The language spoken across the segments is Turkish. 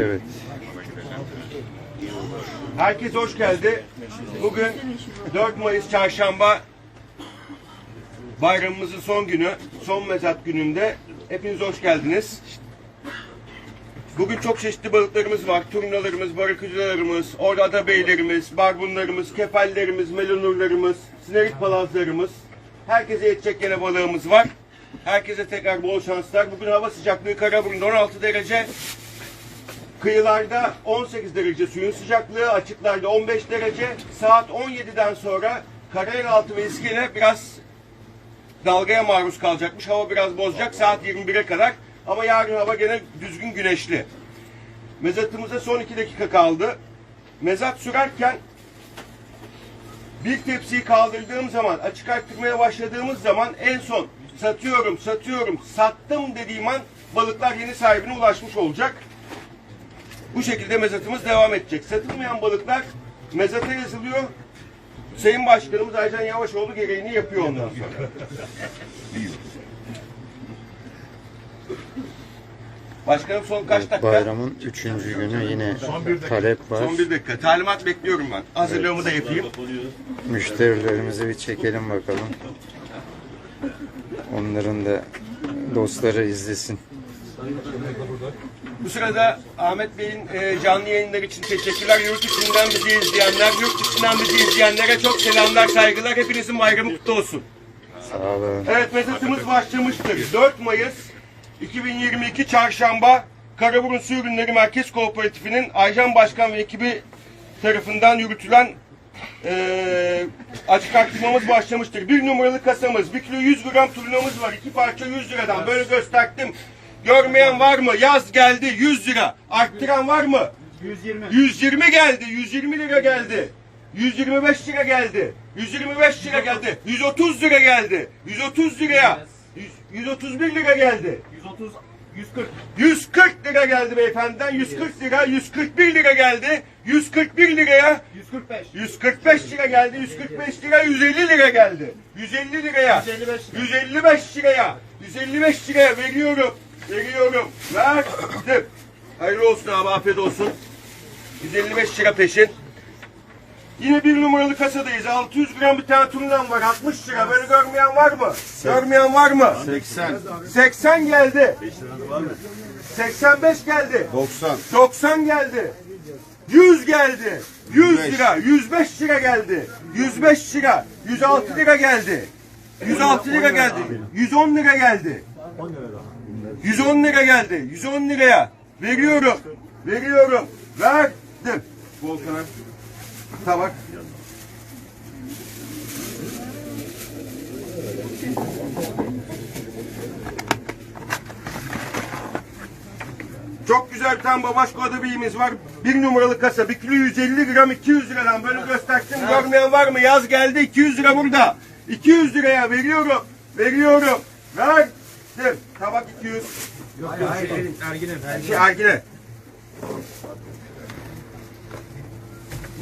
Evet. Herkes hoş geldi. Bugün 4 Mayıs Çarşamba bayramımızın son günü, son mezat gününde hepiniz hoş geldiniz. Bugün çok çeşitli balıklarımız var. Turnalarımız, barakücülerimiz, orada beylerimiz, barbunlarımız, kefallerimiz, melonurlarımız, sinerit palazlarımız. Herkese yetecek gene balığımız var. Herkese tekrar bol şanslar. Bugün hava sıcaklığı Karaburun'da 16 derece. Kıyılarda 18 derece suyun sıcaklığı, açıklarda 15 derece. Saat 17'den sonra Karayelaltı ve İskele biraz dalgaya maruz kalacakmış. Hava biraz bozacak saat 21'e kadar. Ama yarın hava gene düzgün güneşli. Mezatımıza son 2 dakika kaldı. Mezat sürerken bir tepsiyi kaldırdığım zaman, açık arttırmaya başladığımız zaman en son satıyorum, satıyorum, sattım dediğim an balıklar yeni sahibine ulaşmış olacak. Bu şekilde mezatımız devam edecek. Satılmayan balıklar mezata yazılıyor. Sayın Başkanımız Aycan Yavaşoğlu gereğini yapıyor ondan sonra. Başkanım son kaç dakika? Bayramın üçüncü günü yine talep var. Son bir dakika. Talimat bekliyorum ben. Hazırlığımı da yapayım. Müşterilerimizi bir çekelim bakalım. Onların da dostları izlesin. Bu sırada Ahmet Bey'in e, canlı yayınlar için teşekkürler. Yurt içinden bizi izleyenler, yurt dışından bizi izleyenlere çok selamlar, saygılar. Hepinizin bayramı kutlu olsun. Sağ olun. Evet mezatımız başlamıştır. 4 Mayıs 2022 Çarşamba Karaburun Su Ürünleri Merkez Kooperatifi'nin Aycan Başkan ve ekibi tarafından yürütülen eee açık arttırmamız başlamıştır. Bir numaralı kasamız, bir kilo 100 gram turnamız var. iki parça 100 liradan. Böyle gösterdim. Görmeyen var mı? Yaz geldi 100 lira. Arttıran var mı? 120. 120 geldi. 120 lira geldi. 125 lira geldi. 125 lira geldi. 130 lira geldi. 130 liraya. 100 131 lira geldi. 130, 140. 140 lira geldi beyefendiden. 140 lira. 141 lira geldi. 141 liraya. 145. 145 lira geldi. 145 lira 150 lira geldi. 150 liraya. 155 lira. 155 liraya. 155 liraya veriyorum. Veriyorum. Verdim. Hayırlı olsun abi afiyet olsun. 155 lira peşin. Yine bir numaralı kasadayız. 600 gram bir tane turundan var. 60 lira. Böyle görmeyen var mı? Görmeyen var mı? 80, 80 geldi. 85 geldi. 90, 90 geldi. 100 geldi. 100 105. lira, 105 lira geldi. 105 lira, 106 lira geldi. 106 lira geldi. 110 lira geldi. 110 lira geldi. 110 liraya veriyorum. Veriyorum. Verdim. Volkan'a. Tabak. Çok güzel tane babaşko adabiyimiz var. Bir numaralı kasa. Bir kilo 150 gram 200 liradan. Böyle gösterdim. Görmeyen var mı? Yaz geldi 200 lira burada. 200 liraya veriyorum. Veriyorum. Verdim. Tabak 200. Hayır hayır Ergin'im. Şey Ergine.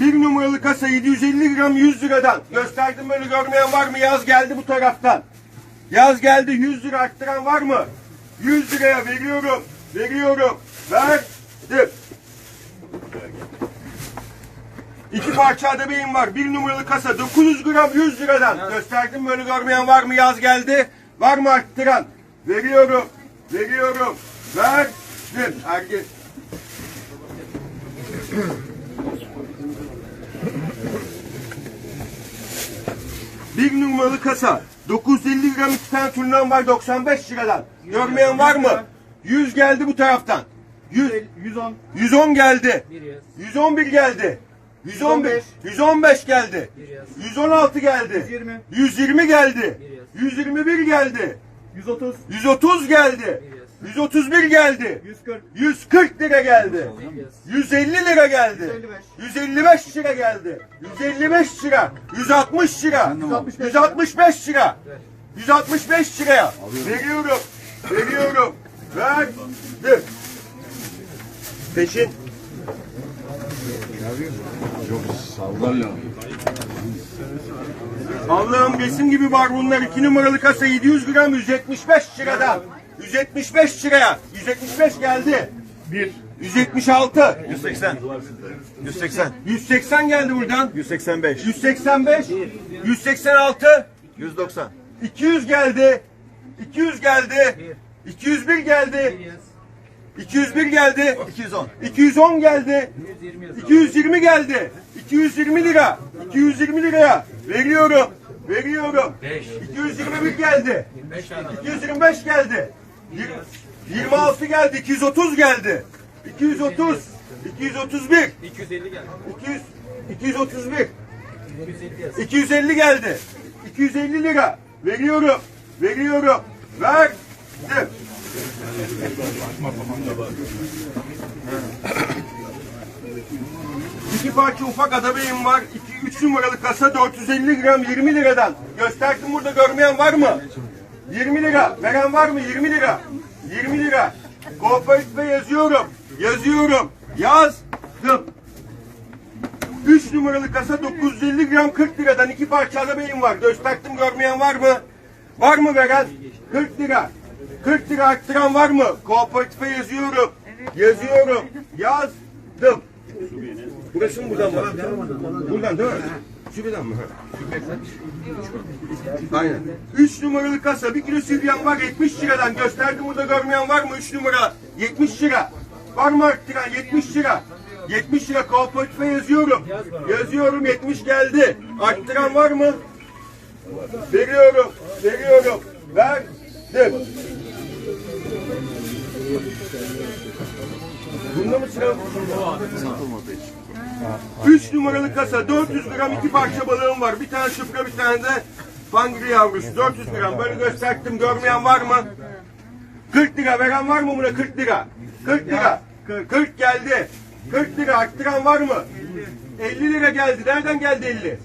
Bir numaralı kasa 750 gram 100 liradan. Gösterdim böyle görmeyen var mı? Yaz geldi bu taraftan. Yaz geldi 100 lira arttıran var mı? 100 liraya veriyorum. Veriyorum. Verdim. İki parça adabeyim var. Bir numaralı kasa 900 gram 100 liradan. Gösterdim böyle görmeyen var mı? Yaz geldi. Var mı arttıran? Veriyorum. Veriyorum. Verdim. Ergin. Bir numaralı kasa. 950 gram iki tane turnan var 95 liradan. Görmeyen var mı? 100 geldi bu taraftan. 100, 110. 110 geldi. 111 geldi. 115, 115 geldi. 116 geldi. 120. 120 geldi. 121 geldi. 130. 130 geldi. 131 geldi. 140. 140 lira geldi. 150 lira geldi. 155. 155 lira geldi. 155 lira. 160 lira. 165 165 lira. 165 liraya. Veriyorum. Veriyorum. Verdim. Peşin. sallar ya. Allah'ım besin gibi var bunlar. 2 numaralı kasa 700 gram 175 liradan. 175 liraya. 175 geldi. 1. 176. 180. 180. 180 geldi buradan. 185. 185. 186. 190. 200 geldi. 200 geldi. 201 geldi. 201 geldi. 210. 210 geldi. 220 geldi. 220 lira. 220 liraya veriyorum. Veriyorum. 221 geldi. 225 geldi. Yir- 26 geldi. 230 geldi. 230. 231. 250 geldi. 200 231. 250 geldi. 250 lira. Veriyorum. Veriyorum. Verdim. İki parça ufak adabeyim var. 2 3 numaralı kasa 450 gram 20 liradan. Gösterdim burada görmeyen var mı? 20 lira. Veren var mı? 20 lira. 20 lira. Kooperatife yazıyorum. Yazıyorum. Yazdım. 3 numaralı kasa 950 gram 40 liradan iki parça adabeyim var. Gösterdim görmeyen var mı? Var mı veren? 40 lira. 40 lira arttıran var mı? Kooperatife yazıyorum. Yazıyorum. Yazdım. Burası mı buradan mı? Buradan değil mi? Şuradan mı? Aynen. 3 numaralı kasa 1 kilo siryan var 70 liradan. Gösterdim burada görmeyen var mı? 3 numara 70 lira. Var mı arttıran 70 lira? 70 lira kooperatife yazıyorum. Yazıyorum 70 geldi. Arttıran var mı? Veriyorum. Veriyorum. Verdim. Bunda mı sıra? 3 numaralı kasa 400 gram iki parça balığım var. Bir tane şıpka bir tane de fangri yavrusu. 400 gram böyle gösterdim. Görmeyen var mı? 40 lira veren var mı buna 40 lira? 40 lira. 40 geldi. 40 lira arttıran var mı? 50 lira geldi. Nereden geldi 50?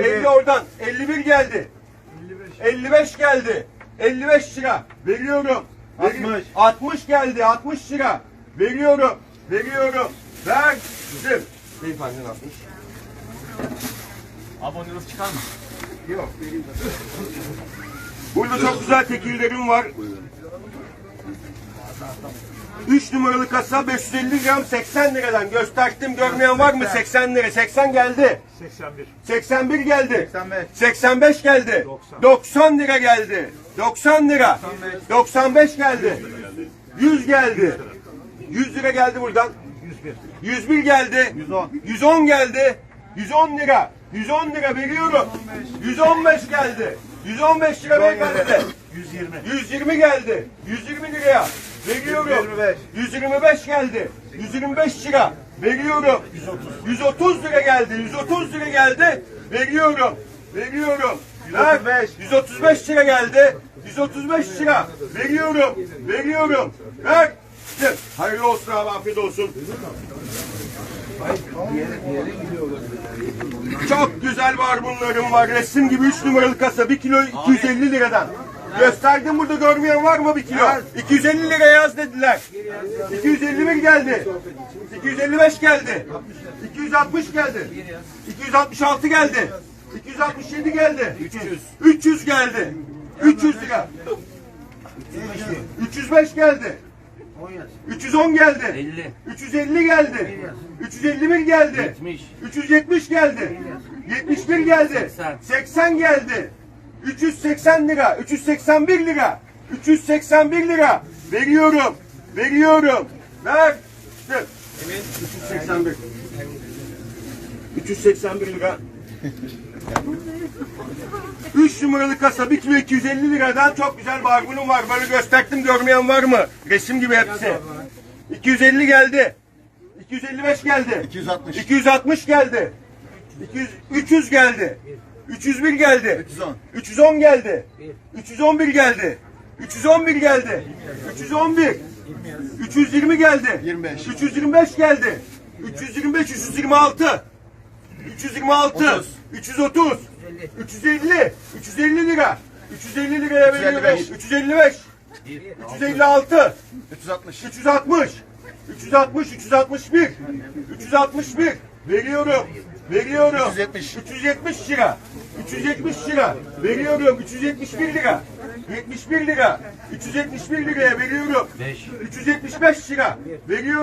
50, oradan. 51 geldi. 55 geldi. 55 lira. Veriyorum. 60. 60 geldi. 60 lira. Veriyorum. Veriyorum. Verdim. Beyefendinin 60. Aboneniz çıkar mı? Yok. Burada çok güzel tekillerim var. 3 numaralı kasa 550 gram 80 liradan. Gösterdim görmeyen var mı? 80 lira. 80 geldi. 81. 81 geldi. 85. 85 geldi. 90 lira geldi. 90 lira. 95 geldi. 100 geldi. 100 lira geldi buradan 101. 101 geldi. 110. 110 geldi. 110 lira. 110 lira veriyorum. 115 geldi. 115 lira beyefendi. 120. 120 geldi. 120 liraya veriyorum. 125. 125 geldi. 125 lira veriyorum. 130 lira geldi. 130 lira geldi. Veriyorum. Veriyorum. Ver. 135. 135 lira geldi. 135 lira veriyorum. Veriyorum. Ver. Hayırlı olsun abi afiyet olsun. Çok güzel barbunlarım var. Resim gibi 3 numaralı kasa. 1 kilo 250 liradan. Gösterdim burada görmeyen var mı 1 kilo? 250 lira yaz dediler. 251 geldi. 255 geldi. 260 geldi. 266 geldi. 267 geldi. 300. 300 geldi. 300 lira. 305 geldi. 310 geldi. 50. 350 geldi. 351 geldi. 70. 370 geldi. 71 geldi. 80. 80 geldi. 380 lira. 381 lira. 381 lira. Veriyorum. Veriyorum. Ver. 381. 381 lira. 3 numaralı kasa 1 kilo 250 liradan çok güzel barbunum var. Böyle gösterdim görmeyen var mı? Resim gibi hepsi. 250 geldi. 255 geldi. 260. 260 geldi. 200, 300 geldi. 301 geldi. 310. 310 geldi. 311 geldi. 311 geldi. 311. 320 geldi. 25. 325 geldi. 325, 326. 326. 30. 330. 350. 350 lira. 350 liraya veriyorum. 355. 356. 360. 360. 360, 361. 361. Veriyorum. Veriyorum. 370. 370 lira. 370 lira. Veriyorum. 371 lira. 71 lira. 371 liraya veriyorum. 375 lira. Veriyorum.